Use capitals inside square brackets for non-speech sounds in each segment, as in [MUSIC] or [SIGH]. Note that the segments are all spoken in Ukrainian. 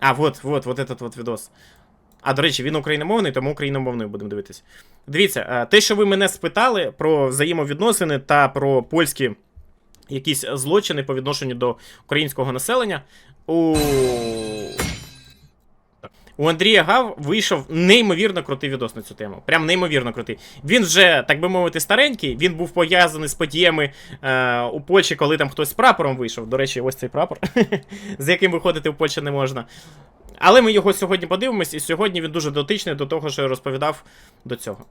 А, вот, вот, вот этот вот відос. А, до речі, він україномовний, тому україномовною будемо дивитись. Дивіться, е, те, що ви мене спитали про взаємовідносини та про польські якісь злочини по відношенню до українського населення. У, у Андрія Гав вийшов неймовірно крутий відос на цю тему. Прям неймовірно крутий. Він вже, так би мовити, старенький. Він був пов'язаний з подіями е, у Польщі, коли там хтось з прапором вийшов. До речі, ось цей прапор, [LAUGHS] з яким виходити в Польщу не можна. Але ми його сьогодні подивимось, і сьогодні він дуже дотичний до того, що я розповідав до цього.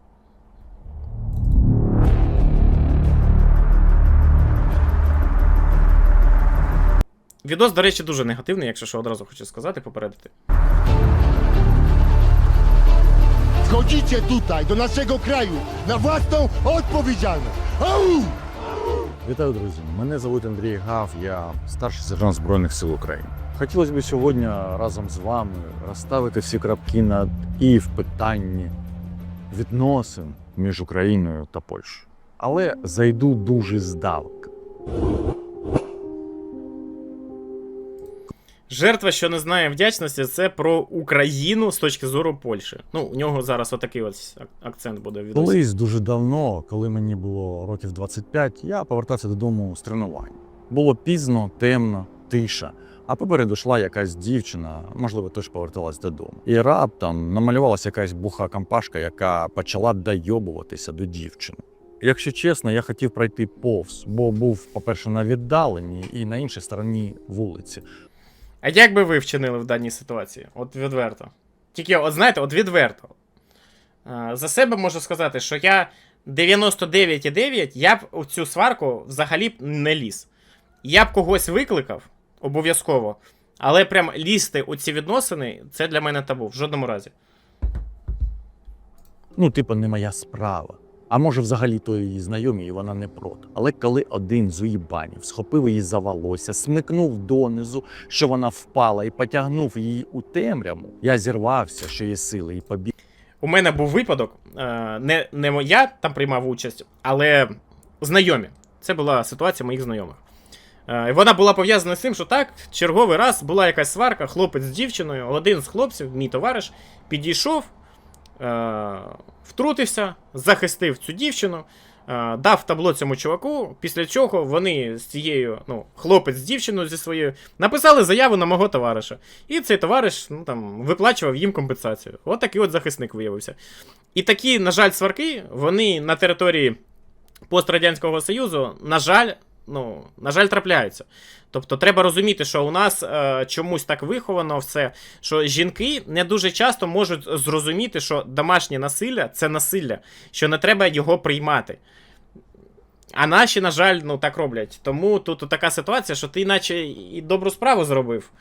Відос, до речі, дуже негативний, якщо що одразу хочу сказати, попередити. Wchodzicie tutaj, do naszego kraju, na własną odpowiedzialność. Au! Вітаю, друзі! Мене звуть Андрій Гав, я старший сержант Збройних сил України. Хотілося б сьогодні разом з вами розставити всі крапки над і в питанні відносин між Україною та Польщею. Але зайду дуже здалека. Жертва, що не знає вдячності, це про Україну з точки зору Польщі. Ну, у нього зараз отакий от ак- акцент буде в відосі. Колись дуже давно, коли мені було років 25, я повертався додому з тренувань. Було пізно, темно, тиша. А попереду йшла якась дівчина, можливо, теж поверталась додому. І раптом намалювалася якась буха кампашка, яка почала дойобуватися до дівчини. Якщо чесно, я хотів пройти повз, бо був, по-перше, на віддаленні і на іншій стороні вулиці. А як би ви вчинили в даній ситуації? От відверто. Тільки, от знаєте, от відверто. Е, За себе можу сказати, що я 99,9 я б у цю сварку взагалі б не ліз. Я б когось викликав, обов'язково. Але прям лізти у ці відносини це для мене табу в жодному разі. ну, типу, не моя справа. А може, взагалі то її знайомі, і вона не проти. Але коли один з уїбанів схопив її за волосся, смикнув донизу, що вона впала, і потягнув її у темряву, я зірвався, що є сили, і побіг. У мене був випадок, е, не, не я там приймав участь, але знайомі. Це була ситуація моїх знайомих. Е, І вона була пов'язана з тим, що так, черговий раз була якась сварка, хлопець з дівчиною, один з хлопців, мій товариш, підійшов, втрутився, захистив цю дівчину, е, дав табло цьому чуваку, після чого вони з цією, ну, хлопець з дівчиною зі своєю, написали заяву на мого товариша. І цей товариш ну, там, виплачував їм компенсацію. От такий от захисник виявився. І такі, на жаль, сварки, вони на території пострадянського Союзу, на жаль, ну, на жаль, трапляються. Тобто треба розуміти, що у нас е, чомусь так виховано все, що жінки не дуже часто можуть зрозуміти, що домашнє насилля це насилля, що не треба його приймати. А наші, на жаль, ну так роблять. Тому тут така ситуація, що ти наче і добру справу зробив,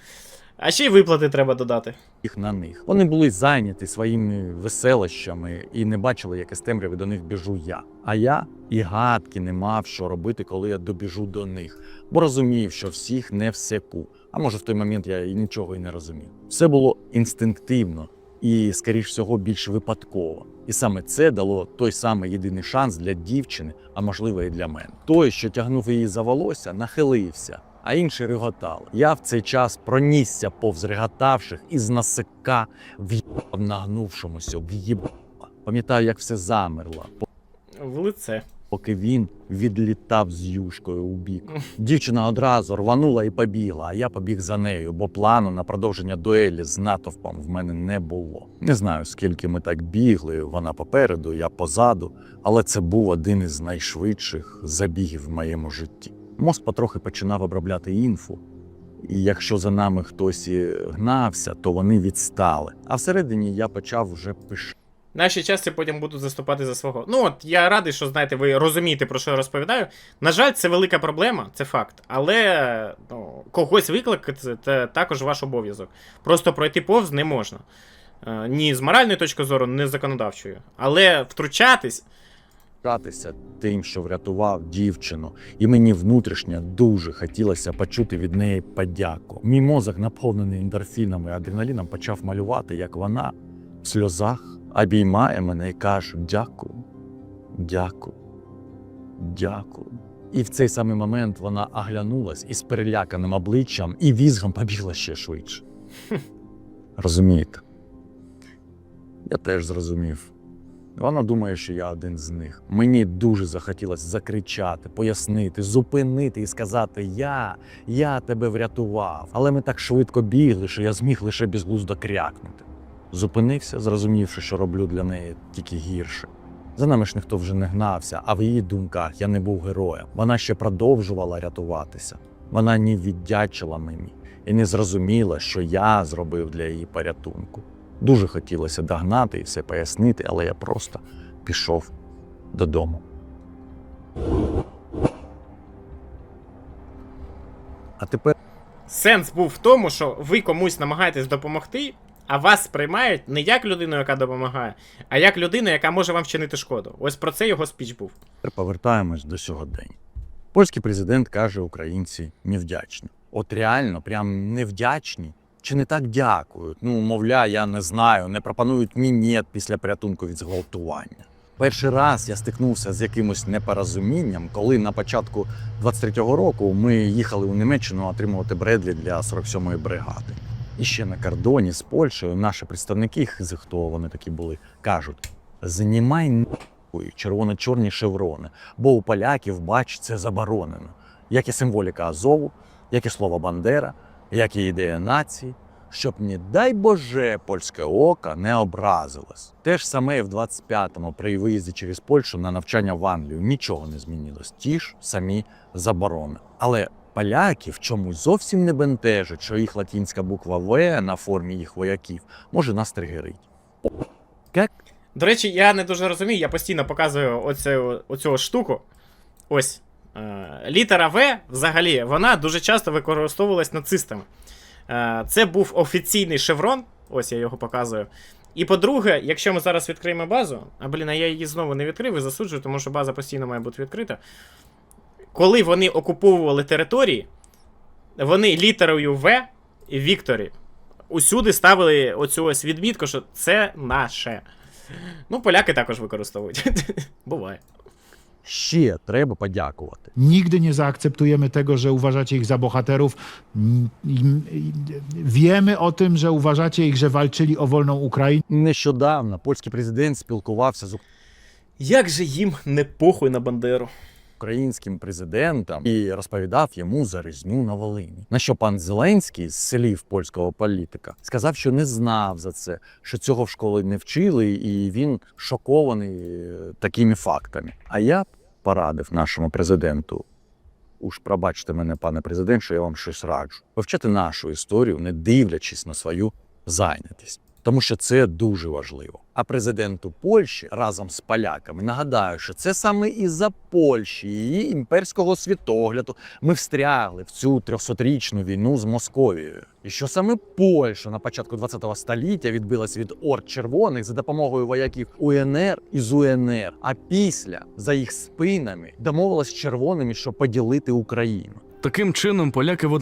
а ще й виплати треба додати. Їх на них. Вони були зайняті своїми веселощами і не бачили, як із темряви до них біжу я. А я і гадки не мав, що робити, коли я добіжу до них, бо розумів, що всіх не всяку. А може, в той момент я і нічого і не розумів. Все було інстинктивно і, скоріш всього, більш випадково. І саме це дало той самий єдиний шанс для дівчини, а можливо, і для мене. Той, що тягнув її за волосся, нахилився, а інші реготали. Я в цей час пронісся повз реготавших і з насика в'їбав нагнувшомуся, в'їбав. Пам'ятаю, як все замерло, В лице. поки він відлітав з юшкою у бік. Дівчина одразу рванула і побігла, а я побіг за нею, бо плану на продовження дуелі з натовпом в мене не було. Не знаю, скільки ми так бігли, вона попереду, я позаду, але це був один із найшвидших забігів в моєму житті. Мозк потрохи починав обробляти інфу. І якщо за нами хтось і гнався, то вони відстали. А всередині я почав вже пиш. Наші часті потім будуть заступати за свого. Ну от я радий, що знаєте, ви розумієте, про що я розповідаю. На жаль, це велика проблема, це факт. Але ну, когось викликати це, це також ваш обов'язок. Просто пройти повз не можна. Е, ні з моральної точки зору, ні з законодавчої. Але втручатись. Пишатися тим, що врятував дівчину, і мені внутрішньо дуже хотілося почути від неї подяку. Мій мозок, наповнений ендорфінами і адреналіном, почав малювати, як вона в сльозах обіймає мене і каже: дякую, дякую, дякую. І в цей самий момент вона оглянулась із переляканим обличчям і візгом побігла ще швидше. [LAUGHS] Розумієте? Я теж зрозумів. Вона думає, що я один з них. Мені дуже захотілося закричати, пояснити, зупинити і сказати: Я, я тебе врятував. Але ми так швидко бігли, що я зміг лише безглуздо крякнути. Зупинився, зрозумівши, що роблю для неї тільки гірше. За нами ж ніхто вже не гнався, а в її думках я не був героєм. Вона ще продовжувала рятуватися. Вона не віддячила мені і не зрозуміла, що я зробив для її порятунку. Дуже хотілося догнати і все пояснити, але я просто пішов додому. А тепер Сенс був в тому, що ви комусь намагаєтесь допомогти, а вас сприймають не як людину, яка допомагає, а як людину, яка може вам вчинити шкоду. Ось про це його спіч був. повертаємось до сьогодення. Польський президент каже, українці невдячні. От реально, прям невдячні. Чи не так дякують? Ну, мовля, я не знаю, не пропонують мінет після порятунку від зґвалтування. Перший раз я стикнувся з якимось непорозумінням, коли на початку 23-го року ми їхали у Німеччину отримувати Бредлі для 47-ї бригади. І ще на кордоні з Польщею наші представники, з хто вони такі були, кажуть: знімай нахуй червоно-чорні шеврони, бо у поляків, бач, це заборонено. Як і символіка Азову, як і слово Бандера, як і ідея нації, щоб, не дай Боже, польське око не образилось. Те ж саме і в 25-му при виїзді через Польщу на навчання в Англію нічого не змінилось. Ті ж самі заборони. Але поляків чомусь зовсім не бентежить, що їх латинська буква В на формі їх вояків може нас тригерить. Як До речі, я не дуже розумію, я постійно показую оцю, оцю штуку. Ось. Е, літера В взагалі вона дуже часто використовувалась нацистами. Е, це був офіційний шеврон, ось я його показую. І по-друге, якщо ми зараз відкриємо базу, а блін, а я її знову не відкрив і засуджую, тому що база постійно має бути відкрита. Коли вони окуповували території, вони літерою В і Вікторі усюди ставили оцю ось відмітку, що це наше. Ну, поляки також використовують. [LAUGHS] Буває. Ще треба подякувати? Nigdy nie zaakceptujemy tego, że uważacie ich za bohaterów. Wiemy o tym, że uważacie ich, że walczyli o wolną Ukrainę. Нещодавно польський президент спілкувався з Як же їм не похуй на Бандеру? українським президентом і розповідав йому за резню на Волині. На що пан Зеленський з слів польського політика сказав, що не знав за це, що цього в школі не вчили, і він шокований е, такими фактами. А я б порадив нашому президенту. Уж пробачте мене, пане президент, що я вам щось раджу. Вивчати нашу історію, не дивлячись на свою зайнятість. Тому що це дуже важливо. А президенту Польщі разом з поляками нагадаю, що це саме із-за Польщі, її імперського світогляду ми встрягли в цю 300-річну війну з Московією. І що саме Польща на початку 20-го століття відбилась від орд червоних за допомогою вояків УНР і з УНР. А після за їх спинами домовилась з червоними, щоб поділити Україну. Таким чином, поляки в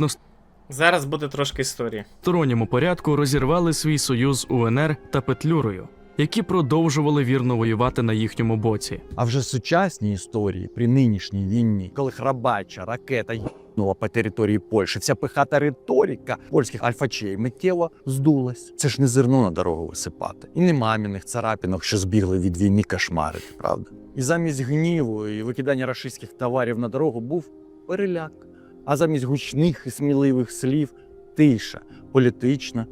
Зараз буде трошки історії. односторонньому порядку розірвали свій союз з УНР та Петлюрою, які продовжували вірно воювати на їхньому боці. А вже сучасній історії при нинішній війні, коли храбача ракета їхнула по території Польщі, вся пихата риторика польських альфачей миттєво здулась. Це ж не зерно на дорогу висипати, і не маміних царапінок, що збігли від війни кошмарити, правда? І замість гніву і викидання рашистських товарів на дорогу був переляк. А замість гучних і сміливих слів тиша, політична,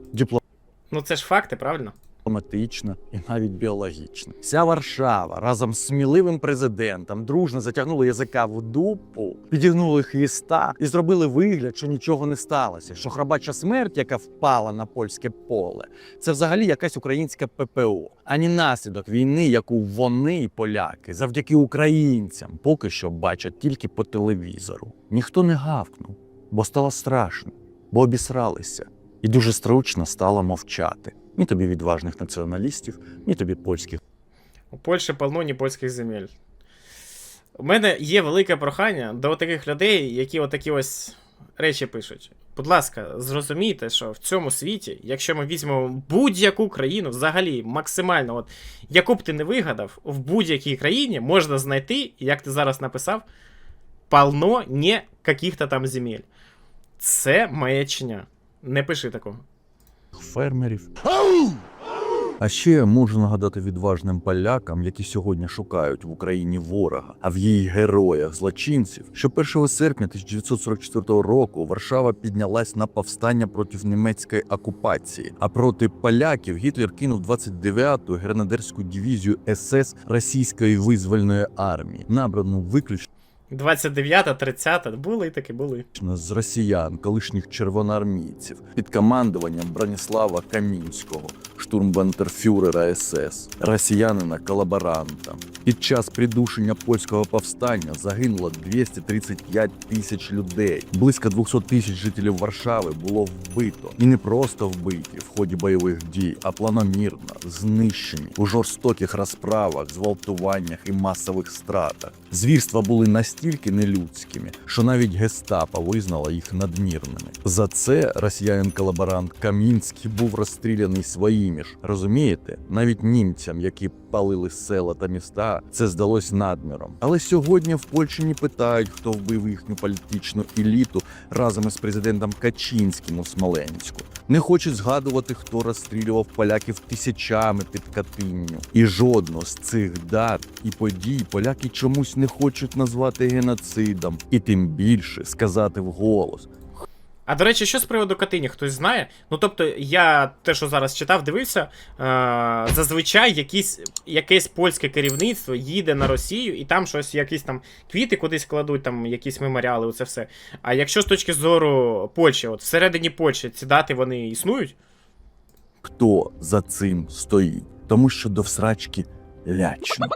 Ну це ж факти, правильно? Дипломатична і навіть біологічна. Вся Варшава разом з сміливим президентом дружно затягнули язика в дупу, підігнули хвіста і зробили вигляд, що нічого не сталося. Що храбача смерть, яка впала на польське поле, це взагалі якась українська ППО, а не наслідок війни, яку вони, поляки, завдяки українцям, поки що бачать тільки по телевізору. Ніхто не гавкнув, бо стало страшно, бо обісралися, і дуже стручно стало мовчати. Ні тобі відважних націоналістів, ні тобі польських. У Польщі полно ні польських земель. У мене є велике прохання до таких людей, які отакі ось речі пишуть. Будь ласка, зрозумійте, що в цьому світі, якщо ми візьмемо будь-яку країну, взагалі максимально, от яку б ти не вигадав, в будь-якій країні можна знайти, як ти зараз написав, полно не каких-то там земель. Це маячня. Не пиши такого. Фермерів. А ще можу нагадати відважним полякам, які сьогодні шукають в Україні ворога, а в її героях злочинців, що 1 серпня 1944 року Варшава піднялась на повстання проти німецької окупації. А проти поляків Гітлер кинув 29-ту гренадерську дивізію СС Російської визвольної армії, набрану виключно 29-та, 30-та, були і таки були. з росіян, колишніх червоноармійців, під командуванням Браніслава Камінського, штурмбантерфюрера СС, росіянина колаборанта. Під час придушення польського повстання загинуло 235 тисяч людей. Близько 200 тисяч жителів Варшави було вбито. І не просто вбиті в ході бойових дій, а планомірно знищені у жорстоких розправах, зґвалтуваннях і масових стратах. Звірства були настільки нелюдськими, що навіть гестапо визнала їх надмірними. За це росіянин-колаборант Камінський був розстріляний своїми ж. Розумієте, навіть німцям, які палили села та міста, це здалось надміром. Але сьогодні в Польщі не питають, хто вбив їхню політичну еліту разом із президентом Качинським у Смоленську. Не хочуть згадувати, хто розстрілював поляків тисячами під Катинню. І жодну з цих дат і подій поляки чомусь не хочуть назвати геноцидом, і тим більше сказати вголос. А до речі, що з приводу Катині, хтось знає? Ну тобто, я те, що зараз читав, дивився, е- зазвичай якісь, якесь польське керівництво їде на Росію і там щось, якісь там квіти кудись кладуть, там якісь меморіали, оце все. А якщо з точки зору Польщі, от всередині Польщі ці дати вони існують? хто за цим стоїть, тому що до всрачки лячно.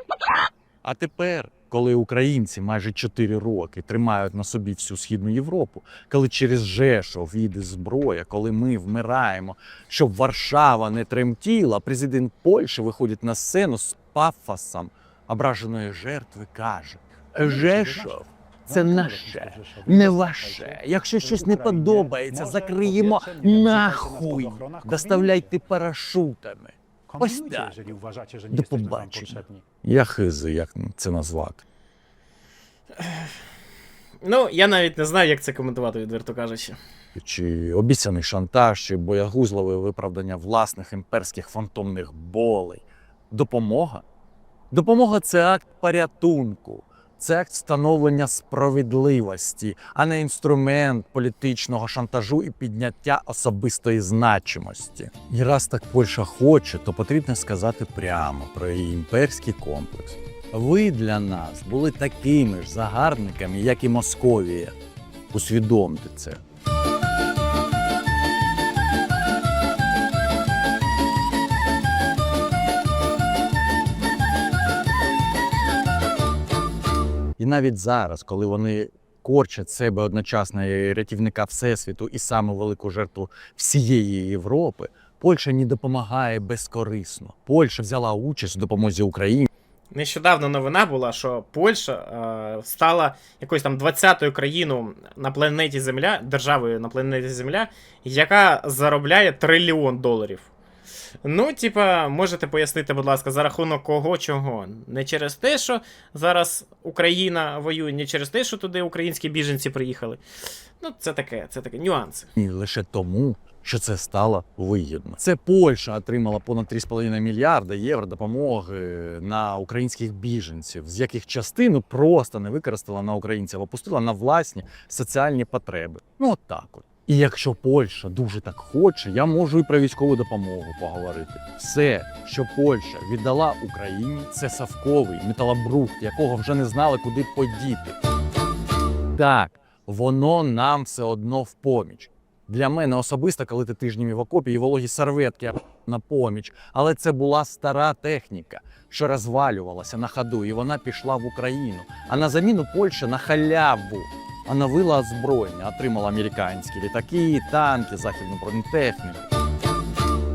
А тепер, коли українці майже 4 роки тримають на собі всю східну Європу, коли через Жешов їде зброя, коли ми вмираємо, щоб Варшава не тремтіла, президент Польщі виходить на сцену з пафосом ображеної жертви, каже: Жешов. Це наше, не ваше. Якщо щось не подобається, закриємо нахуй. Доставляйте парашутами. Ось так. До побачення. Я хизи, як це назвати. Ну, я навіть не знаю, як це коментувати, відверто кажучи. Чи обіцяний шантаж, чи боягузливе виправдання власних імперських фантомних болей. Допомога? Допомога це акт порятунку, це встановлення справедливості, а не інструмент політичного шантажу і підняття особистої значимості. І раз так Польща хоче, то потрібно сказати прямо про її імперський комплекс. Ви для нас були такими ж загарбниками, як і Московія. Усвідомте це. Навіть зараз, коли вони корчать себе одночасно рятівника Всесвіту і саму велику жертву всієї Європи, Польща не допомагає безкорисно. Польща взяла участь в допомозі Україні. Нещодавно новина була, що Польща е, стала якоюсь там 20-ю країною на планеті Земля, державою на планеті Земля, яка заробляє трильйон доларів. Ну, типа, можете пояснити, будь ласка, за рахунок кого чого? Не через те, що зараз Україна воює, не через те, що туди українські біженці приїхали. Ну, це таке, це таке нюанси. лише тому, що це стало вигідно. Це Польща отримала понад 3,5 мільярда євро допомоги на українських біженців, з яких частину просто не використала на українців, а пустила на власні соціальні потреби. Ну от так от. І якщо Польща дуже так хоче, я можу і про військову допомогу поговорити. Все, що Польща віддала Україні, це совковий металобрухт, якого вже не знали, куди подіти. Так, воно нам все одно в поміч. Для мене особисто, коли ти тижнями в окопі і вологі серветки на поміч. Але це була стара техніка, що розвалювалася на ходу, і вона пішла в Україну. А на заміну Польща на халяву оновила озброєння, отримала американські літаки, танки, західну бронетехніку.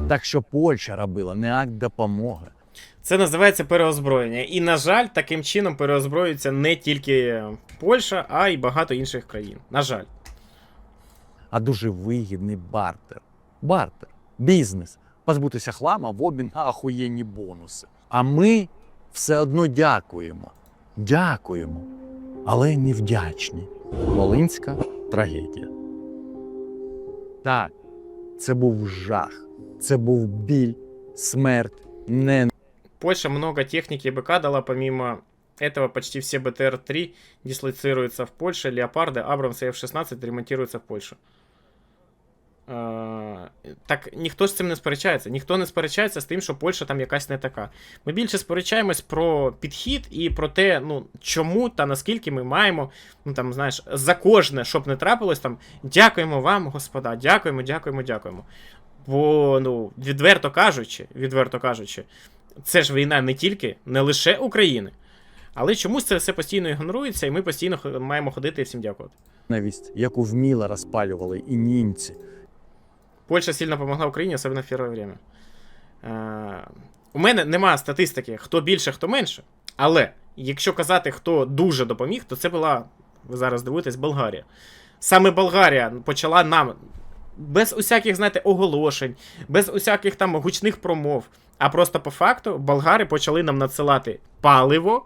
Так що Польща робила не акт допомоги. Це називається переозброєння. І, на жаль, таким чином переозброюється не тільки Польща, а й багато інших країн. На жаль. а дуже вигідний бартер. Бартер, бізнес, позбутися хлама в обмін на ахуєнні бонуси. А ми все одно дякуємо. Дякуємо, але не вдячні. Волинська трагедія. Так, це був жах. Це був біль, смерть, не Польша много техники БК дала, помимо этого почти все БТР-3 дислоцируются в Польше, Леопарды, Абрамсы и F-16 ремонтируются в Польше. Е, Так ніхто з цим не сперечається. Ніхто не сперечається з тим, що Польща там якась не така. Ми більше сперечаємось про підхід і про те, ну чому та наскільки ми маємо, ну там знаєш, за кожне, щоб не трапилось, там дякуємо вам, господа, дякуємо, дякуємо, дякуємо. Бо, ну, відверто кажучи, відверто кажучи, це ж війна не тільки, не лише України, але чомусь це все постійно ігнорується, і ми постійно маємо ходити і всім дякувати. ненависть, яку вміло розпалювали і німці. Польща сильно допомогла Україні, особливо в перше время. Е, у мене немає статистики, хто більше, хто менше. Але якщо казати, хто дуже допоміг, то це була, ви зараз дивуєтесь, Болгарія. Саме Болгарія почала нам без усяких, знаєте, оголошень, без усяких там гучних промов. А просто по факту болгари почали нам надсилати паливо,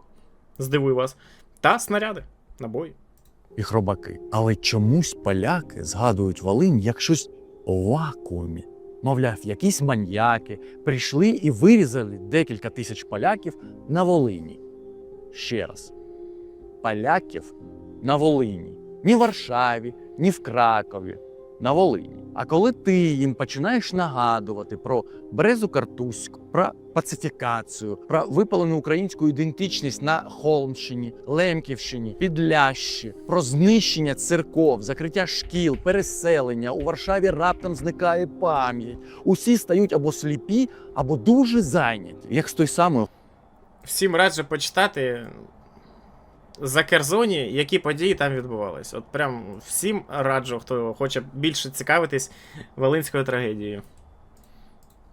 здивую вас, та снаряди, набої. і хробаки. Але чомусь поляки згадують Волинь як щось вакуумі. Мовляв, якісь маньяки прийшли і вирізали декілька тисяч поляків на Волині. Ще раз. Поляків на Волині. Ні в Варшаві, ні в Кракові. На Волині. А коли ти їм починаєш нагадувати про Брезу Картузьку, про пацифікацію, про випалену українську ідентичність на Холмщині, Лемківщині, Підлящі, про знищення церков, закриття шкіл, переселення. У Варшаві раптом зникає пам'ять. Усі стають або сліпі, або дуже зайняті, як з той самою всім раджу почитати за Керзоні, які події там відбувались. От прям всім раджу, хто хоче більше цікавитись Волинською трагедією.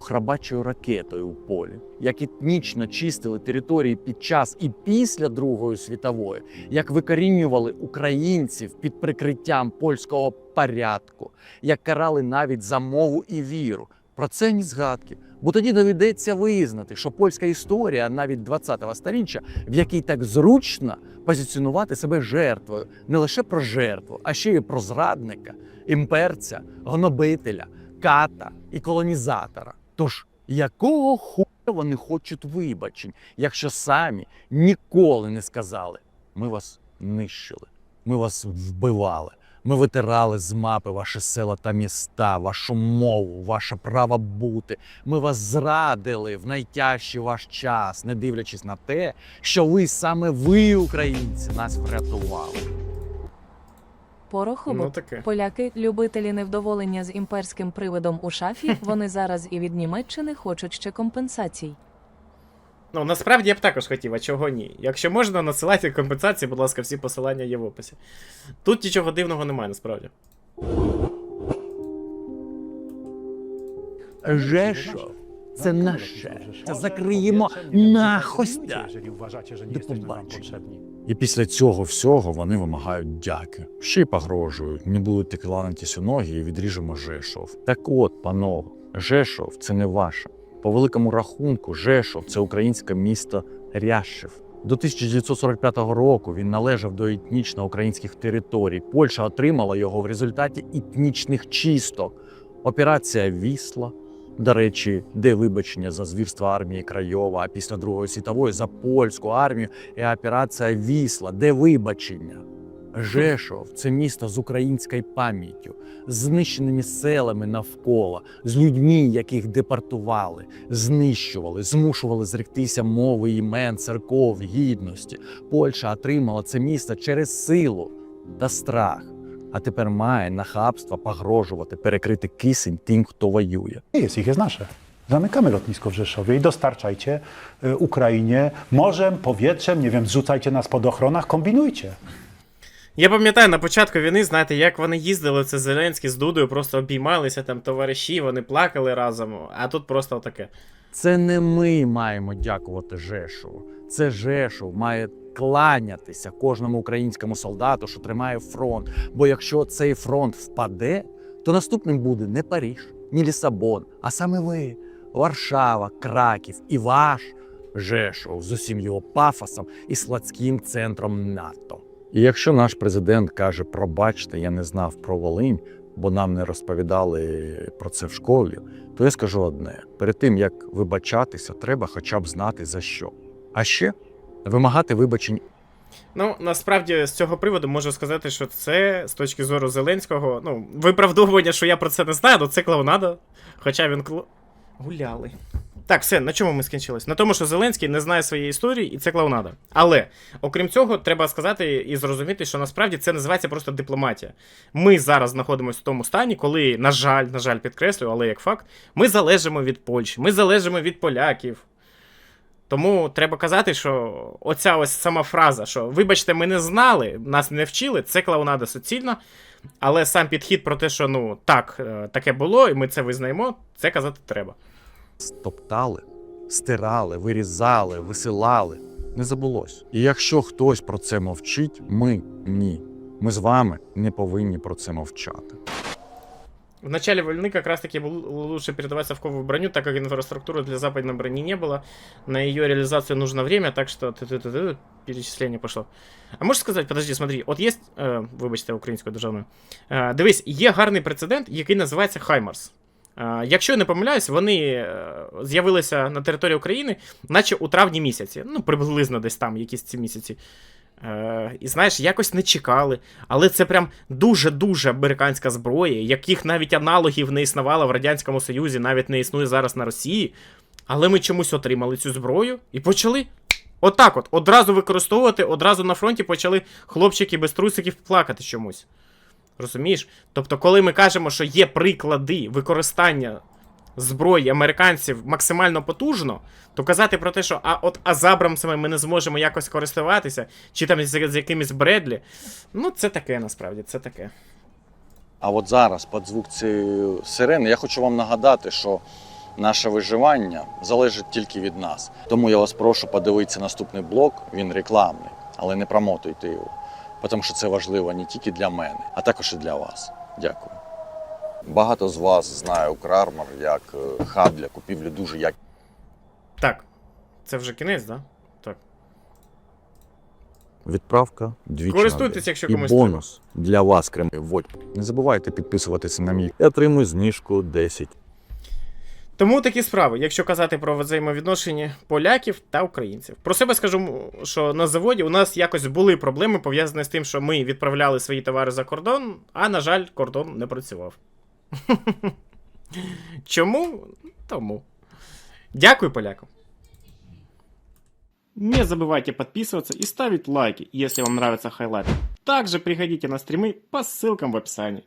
Храбачою ракетою у полі, як етнічно чистили території під час і після Другої світової, як викорінювали українців під прикриттям польського порядку, як карали навіть за мову і віру. Про це ні згадки. Бо тоді доведеться визнати, що польська історія навіть 20-го сторіччя, в якій так зручно позиціонувати себе жертвою, не лише про жертву, а ще й про зрадника, імперця, гнобителя, ката і колонізатора. Тож якого хуя вони хочуть вибачень, якщо самі ніколи не сказали: ми вас нищили, ми вас вбивали, ми витирали з мапи ваші села та міста, вашу мову, ваше право бути. Ми вас зрадили в найтяжчий ваш час, не дивлячись на те, що ви саме ви, українці, нас врятували. Порохово. Ну таке. Поляки, любителі невдоволення з імперським привидом у шафі, [LAUGHS] вони зараз і від Німеччини хочуть ще компенсацій. Ну, насправді я б також хотів, а чого ні? Якщо можна, надсилайте компенсації, будь ласка, всі посилання є в описі. Тут нічого дивного немає, насправді. Жешов це наше. Це закриємо на хостя. До побачення. І після цього всього вони вимагають дяки. Ще й погрожують. Не будете кланитись у ноги і відріжемо Жешов. Так от, панове, Жешов це не ваше. По великому рахунку, Жешов це українське місто Рящев. До 1945 року він належав до етнічно українських територій. Польща отримала його в результаті етнічних чисток. Операція Вісла, до речі, де вибачення за звірство армії Крайова, а після Другої світової за польську армію і операція Вісла, де вибачення. Жешов це місто з українською пам'яттю, з знищеними селами навколо, з людьми, яких депортували, знищували, змушували зректися мови, імен, церков, гідності. Польща отримала це місто через силу та страх. А tепер має нахабство погрожувати перекрити кисень тим, хто воює. Jest, ich jest nasze. Zamykamy lotnisko w Rzeszowie i dostarczajcie y, Ukrainie morzem, powietrzem, nie wiem, zrzucajcie nas po ochronach, kombinujcie. Я пам'ятаю на початку війни, знаєте, як вони їздили, це Зеленський з Дудою, просто обіймалися там товариші, вони плакали разом, а тут просто таке. Це не ми маємо дякувати Жешову. Це Жешов має кланятися кожному українському солдату, що тримає фронт. Бо якщо цей фронт впаде, то наступним буде не Паріж, ні Лісабон, а саме ви, Варшава, Краків і ваш Жешов з усім його пафосом і складським центром НАТО. І якщо наш президент каже, пробачте, я не знав про Волинь, бо нам не розповідали про це в школі, то я скажу одне: перед тим як вибачатися, треба хоча б знати за що. А ще вимагати вибачень Ну, насправді, з цього приводу можу сказати, що це з точки зору Зеленського, ну, виправдовування, що я про це не знаю, ну це клоунада. Хоча він кло... Гуляли. Так, все, на чому ми скінчились? На тому, що Зеленський не знає своєї історії, і це клоунада. Але, окрім цього, треба сказати і зрозуміти, що насправді це називається просто дипломатія. Ми зараз знаходимося в тому стані, коли, на жаль, на жаль, підкреслюю, але як факт, ми залежимо від Польщі, ми залежимо від поляків. Тому треба казати, що оця ось сама фраза, що вибачте, ми не знали, нас не вчили, це клоунада суцільна. Але сам підхід про те, що ну так, е, таке було, і ми це визнаємо, це казати треба. стоптали, стирали, вирізали, висилали. Не забулось. І якщо хтось про це мовчить, ми ні. Ми з вами не повинні про це мовчати. В начале войны как раз таки был лучше передавать совковую броню, так как инфраструктуры для западной брони не было. На ее реализацию нужно время, так что ты-ты-ты-ты, перечисление пошло. А можеш сказати, подожди, смотри, от є, е, вибачте, українською державною. Е, дивись, є гарний прецедент, який називається Хаймарс. Е, якщо я не помиляюсь, вони е, з'явилися на території України, наче у травні місяці. Ну, приблизно десь там, якісь ці місяці. Е, і знаєш, якось не чекали. Але це прям дуже-дуже американська зброя, яких навіть аналогів не існувало в Радянському Союзі, навіть не існує зараз на Росії. Але ми чомусь отримали цю зброю і почали. Отак от, одразу використовувати, одразу на фронті почали хлопчики без трусиків плакати чомусь. Розумієш? Тобто, коли ми кажемо, що є приклади використання зброї американців максимально потужно, то казати про те, що а от а ми не зможемо якось користуватися, чи там з, з якимись Бредлі, ну це таке насправді, це таке. А от зараз, під звук цієї сирени, я хочу вам нагадати, що наше виживання залежить тільки від нас. Тому я вас прошу подивитися наступний блок, він рекламний, але не промотуйте його, тому що це важливо не тільки для мене, а також і для вас. Дякую. Багато з вас знає Укрармор як е, хаб для купівлі дуже якісних Так, це вже кінець, да? Так. Відправка двічі. Користуйтесь, якщо і комусь бонус для вас Крем. Вводь. Не забувайте підписуватися на мій. Я отримую знижку 10. Тому такі справи, якщо казати про взаємовідношення поляків та українців. Про себе скажу, що на заводі у нас якось були проблеми пов'язані з тим, що ми відправляли свої товари за кордон, а на жаль, кордон не працював. [LAUGHS] Чому? Тому. Дякую полякам. Не забывайте подписываться и ставить лайки, если вам нравятся хайлайты. Также приходите на стримы по ссылкам в описании.